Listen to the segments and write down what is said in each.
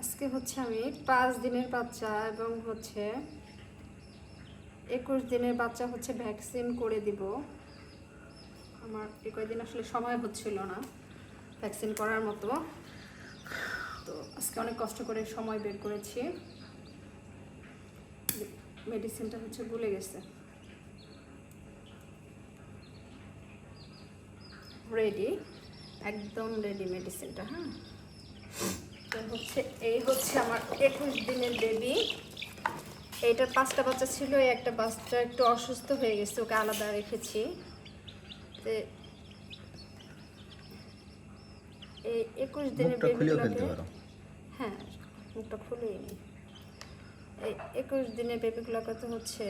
আজকে হচ্ছে আমি পাঁচ দিনের বাচ্চা এবং হচ্ছে একুশ দিনের বাচ্চা হচ্ছে ভ্যাকসিন করে দিব। আমার এ আসলে সময় হচ্ছিল না ভ্যাকসিন করার মতো। তো আজকে অনেক কষ্ট করে সময় বের করেছি। মেডিসিনটা হচ্ছে ভুলে গেছে। রেডি একদম রেডি মেডিসিনটা হ্যাঁ? হচ্ছে এই হচ্ছে আমার একুশ দিনের বেবি এইটার পাঁচটা বাচ্চা ছিল এই একটা বাচ্চা একটু অসুস্থ হয়ে গেছে ওকে আলাদা রেখেছি। তো এই একুশ দিনের বেবিগুলোকে হ্যাঁ মুখটা খুলেই এই একুশ দিনের বেবিগুলোকে তো হচ্ছে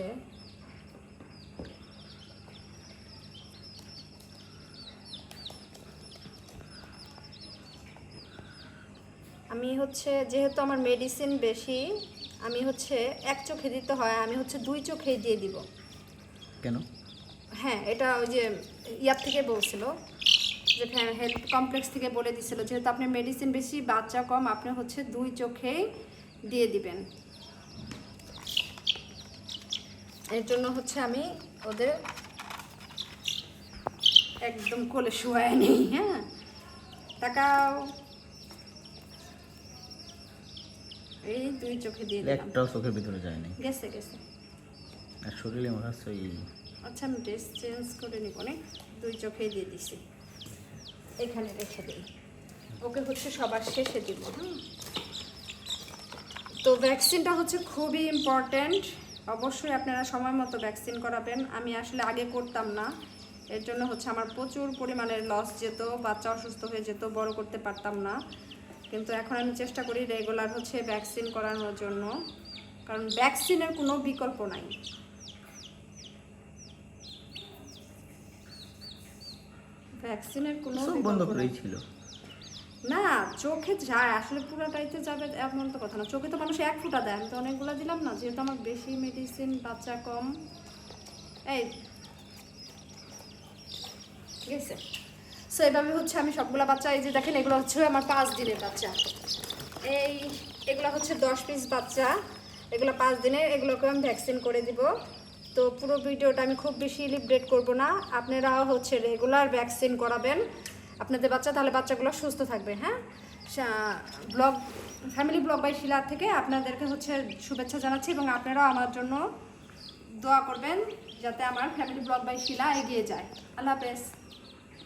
আমি হচ্ছে যেহেতু আমার মেডিসিন বেশি আমি হচ্ছে এক চোখে দিতে হয় আমি হচ্ছে দুই চোখেই দিয়ে দিব। কেন? হ্যাঁ এটা ওই যে ইয়ার থেকে বলছিল যে হেলথ কমপ্লেক্স থেকে বলে দিছিল যেহেতু আপনি মেডিসিন বেশি বাচ্চা কম আপনি হচ্ছে দুই চোখেই দিয়ে দিবেন। এর জন্য হচ্ছে আমি ওদের একদম কোলে শুয়ায় নেই হ্যাঁ। তাকাও এই দুই চোখে দিয়ে দিলাম। একটাও চোখের ভিতরে যায়নি। গেছে গেছে। আর শরীরে মনে হচ্ছে আচ্ছা আমি ড্রেস চেঞ্জ করে নিব অনেক দুই চোখেই দিয়ে দিছি। এখানে রেখে দিই। ওকে হচ্ছে সবার শেষে দিব হুম? তো ভ্যাকসিনটা হচ্ছে খুবই ইম্পর্ট্যান্ট অবশ্যই আপনারা সময় মতো ভ্যাকসিন করাবেন। আমি আসলে আগে করতাম না। এর জন্য হচ্ছে আমার প্রচুর পরিমাণের লস যেত বাচ্চা অসুস্থ হয়ে যেত বড় করতে পারতাম না। কিন্তু এখন আমি চেষ্টা করি রেগুলার হচ্ছে ভ্যাকসিন করানোর জন্য। কারণ ভ্যাকসিনের কোনো বিকল্প নাই। ভ্যাকসিনের কোনো বন্ধ। করেই ছিল। না চোখে যায় আসলে পুরোটাইতে যাবে এমন তো কথা না। চোখে তো মানুষ এক ফুটা দেয় আমি তো অনেকগুলো দিলাম না যেহেতু আমার বেশি মেডিসিন বাচ্চা কম। এই ঠিক আছে। সো এভাবে হচ্ছে আমি সবগুলো বাচ্চা, এই যে দেখেন, এগুলো হচ্ছে আমার পাঁচ দিনের বাচ্চা। এই, এগুলো হচ্ছে দশ পিস বাচ্চা। এগুলো পাঁচ দিনের, এগুলোকে আমি ভ্যাকসিন করে দিব। তো পুরো ভিডিওটা আমি খুব বেশি লিপডেট করব না। আপনারা হচ্ছে রেগুলার ভ্যাকসিন করাবেন। আপনাদের বাচ্চা, তাহলে বাচ্চাগুলো সুস্থ থাকবে হ্যাঁ? ব্লগ, ফ্যামিলি ব্লগ বাই শিলার থেকে আপনাদেরকে হচ্ছে শুভেচ্ছা জানাচ্ছি এবং আপনারাও আমার জন্য দোয়া করবেন যাতে আমার ফ্যামিলি ব্লগ বাই শিলা এগিয়ে যায়। আল্লাহ হাফেজ।